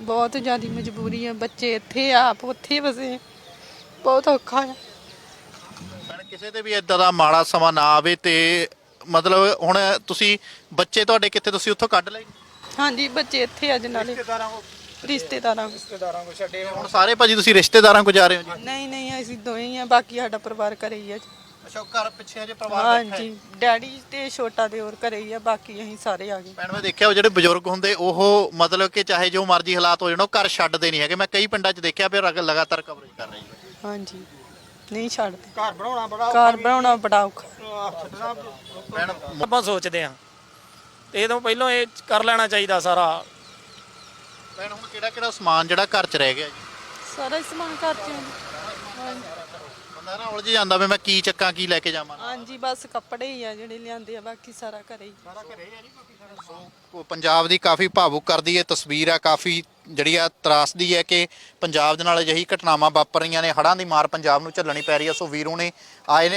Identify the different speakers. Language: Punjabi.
Speaker 1: ਬਹੁਤ ਜ਼ਿਆਦਾ ਮਜਬੂਰੀ ਆ ਬੱਚੇ ਇੱਥੇ ਆ, ਆਪ ਉੱਥੇ ਵਸੇ ਬਹੁਤ ਔਖਾ ਆ।
Speaker 2: ਭੈਣ ਕਿਸੇ ਤੇ ਵੀ ਇਦਾਂ ਦਾ ਮਾੜਾ ਸਮਾਂ ਨਾ ਆਵੇ ਤੇ ਮਤਲਬ ਹੁਣ ਤੁਸੀਂ ਬੱਚੇ ਤੁਹਾਡੇ ਕਿੱਥੇ ਤੁਸੀਂ ਉੱਥੋਂ ਕੱਢ ਲਏ?
Speaker 1: ਹਾਂਜੀ ਬੱਚੇ ਇੱਥੇ ਅੱਜ ਨਾਲੇ।
Speaker 3: ਰਿਸ਼ਤੇਦਾਰਾਂ ਕੋ
Speaker 1: ਰਿਸ਼ਤੇਦਾਰਾਂ ਕੋਲ।
Speaker 3: ਰਿਸ਼ਤੇਦਾਰਾਂ ਕੋ ਛੱਡੇ
Speaker 2: ਹੁਣ ਸਾਰੇ ਭਾਜੀ ਤੁਸੀਂ ਰਿਸ਼ਤੇਦਾਰਾਂ ਕੋ ਜਾ ਰਹੇ ਹੋ ਜੀ?
Speaker 1: ਨਹੀਂ ਨਹੀਂ ਅਸੀਂ ਦੋਵੇਂ ਹੀ ਆ ਬਾਕੀ ਸਾਡਾ ਪਰਿਵਾਰ ਘਰੇ ਹੀ ਆ ਜੀ।
Speaker 2: ਅੱਛਾ ਘਰ ਪਿੱਛੇ ਅਜੇ ਪਰਿਵਾਰ
Speaker 1: ਹਾਂਜੀ ਡੈਡੀ ਤੇ ਛੋਟਾ ਦੇ ਹੋਰ ਘਰੇ ਹੀ ਆ ਬਾਕੀ ਅਸੀਂ ਸਾਰੇ ਆ ਗਏ।
Speaker 2: ਭੈਣ ਮੈਂ ਦੇਖਿਆ ਉਹ ਜਿਹੜੇ ਬਜ਼ੁਰਗ ਹੁੰਦੇ ਉਹ ਮਤਲਬ ਕਿ ਚਾਹੇ ਜੋ ਮਰਜ਼ੀ ਹਾਲਾਤ ਹੋ ਜਾਣ ਉਹ ਘਰ ਛੱਡਦੇ ਨਹੀਂ ਹੈਗੇ। ਮੈਂ ਕਈ ਪਿੰਡਾਂ 'ਚ ਦੇਖਿਆ ਵੀ ਰਗ- ਲਗਾਤਾਰ ਕਵਰੇਜ ਕਰ ਰਹੀ ਹੈ
Speaker 1: ਹਾਂਜੀ ਨਹੀਂ ਛੱਡਦੇ।
Speaker 3: ਘਰ ਬਣਾਉਣਾ ਬੜਾ
Speaker 1: ਘਰ ਬਣਾਉਣਾ ਬੜਾ ਔਖਾ।
Speaker 3: ਛੱਡਣਾ
Speaker 2: ਭੈਣ
Speaker 4: ਆਪਾਂ ਸੋਚਦੇ ਆ ਤੇ ਇਹ ਤੋਂ ਪਹਿਲਾਂ ਇਹ ਕਰ ਲੈਣਾ ਚਾਹੀਦਾ ਸਾਰਾ।
Speaker 2: ਭੈਣ ਹੁਣ ਕਿਹੜਾ ਕਿਹੜਾ ਸਮਾਨ ਜਿਹੜਾ ਘਰ 'ਚ ਰਹਿ ਗਿਆ ਜੀ?
Speaker 1: ਸਾਰਾ ਹੀ ਸਮਾਨ ਘਰ ਚ ਆ ਜੀ।
Speaker 2: ਬੰਦਾ ਨਾ ਉਲਝ ਜਾਂਦਾ ਵੀ ਮੈਂ ਕੀ ਚੱਕਾਂ ਕੀ ਲੈ ਕੇ ਜਾਵਾਂ?
Speaker 1: ਹਾਂਜੀ ਬਸ ਕੱਪੜੇ ਹੀ ਆ ਜਿਹੜੇ ਲਿਆਂਦੇ ਆ ਬਾਕੀ ਸਾਰਾ ਘਰੇ ਹੀ
Speaker 2: ਉਹ ਪੰਜਾਬ ਦੀ ਕਾਫੀ ਭਾਵੁਕ ਕਰਦੀ ਹੈ ਤਸਵੀਰ ਆ ਕਾਫੀ ਜਿਹੜੀ ਆ ਤਰਾਸਦੀ ਹੈ ਕਿ ਪੰਜਾਬ ਦੇ ਨਾਲ ਅਜਿਹੀ ਘਟਨਾਵਾਂ ਵਾਪਰ ਰਹੀਆਂ ਨੇ ਹੜ੍ਹਾਂ ਦੀ ਮਾਰ ਪੰਜਾਬ ਨੂੰ ਝੱਲਣੀ ਪੈ ਰਹੀ ਹੈ। ਸੋ ਵੀਰੋ ਨੇ ਆਏ ਨੇ